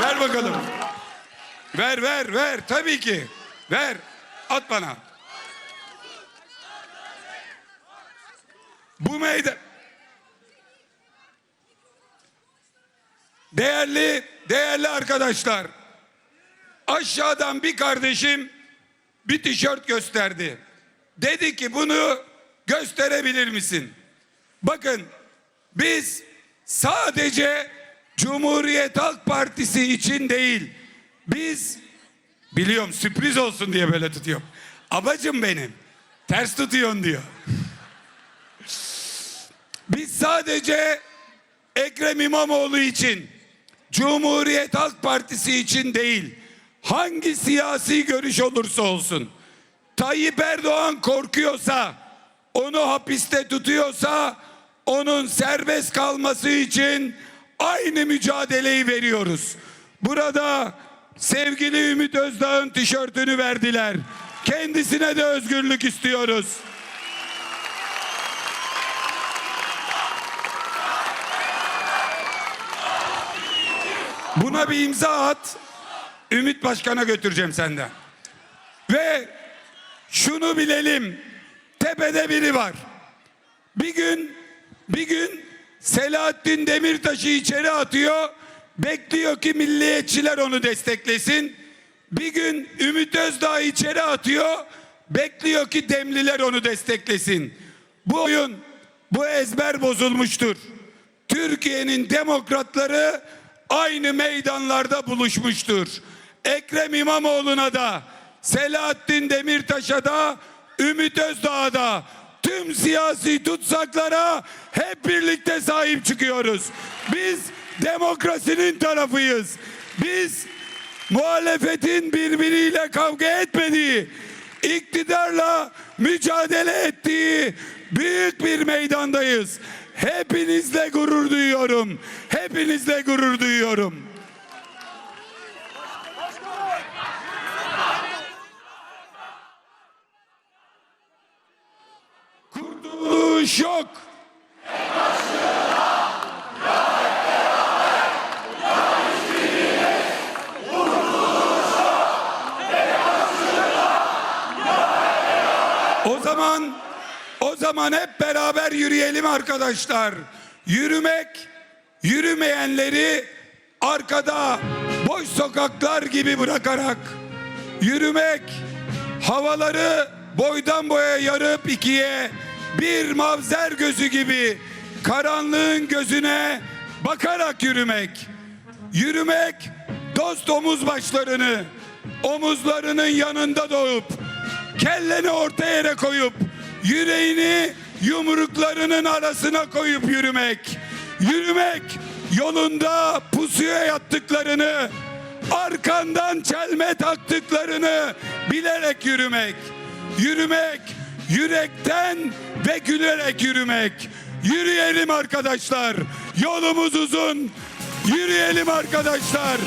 Ver bakalım. Ver ver ver tabii ki. Ver. At bana. Bu meydan Değerli değerli arkadaşlar. Aşağıdan bir kardeşim bir tişört gösterdi. Dedi ki bunu gösterebilir misin? Bakın biz sadece Cumhuriyet Halk Partisi için değil. Biz biliyorum sürpriz olsun diye böyle tutuyorum. Abacım benim ters tutuyorsun diyor. Biz sadece Ekrem İmamoğlu için, Cumhuriyet Halk Partisi için değil, hangi siyasi görüş olursa olsun, Tayyip Erdoğan korkuyorsa, onu hapiste tutuyorsa, onun serbest kalması için aynı mücadeleyi veriyoruz. Burada sevgili Ümit Özdağ'ın tişörtünü verdiler. Kendisine de özgürlük istiyoruz. Buna bir imza at. Ümit Başkan'a götüreceğim senden. Ve şunu bilelim. Tepede biri var. Bir gün bir gün Selahattin Demirtaş'ı içeri atıyor. Bekliyor ki milliyetçiler onu desteklesin. Bir gün Ümit Özdağ içeri atıyor. Bekliyor ki Demliler onu desteklesin. Bu oyun, bu ezber bozulmuştur. Türkiye'nin demokratları aynı meydanlarda buluşmuştur. Ekrem İmamoğlu'na da, Selahattin Demirtaş'a da, Ümit Özdağ'a da, tüm siyasi tutsaklara hep birlikte sahip çıkıyoruz. Biz demokrasinin tarafıyız. Biz muhalefetin birbiriyle kavga etmediği, iktidarla mücadele ettiği büyük bir meydandayız. Hepinizle gurur duyuyorum. Hepinizle gurur duyuyorum. Kurtuluş yok. O zaman o zaman hep beraber yürüyelim arkadaşlar. Yürümek yürümeyenleri arkada boş sokaklar gibi bırakarak yürümek havaları boydan boya yarıp ikiye bir mavzer gözü gibi karanlığın gözüne bakarak yürümek. Yürümek dost omuz başlarını omuzlarının yanında doğup kelleni orta yere koyup yüreğini yumruklarının arasına koyup yürümek. Yürümek yolunda pusuya yattıklarını arkandan çelme taktıklarını bilerek yürümek. Yürümek yürekten ve gülerek yürümek. Yürüyelim arkadaşlar. Yolumuz uzun. Yürüyelim arkadaşlar.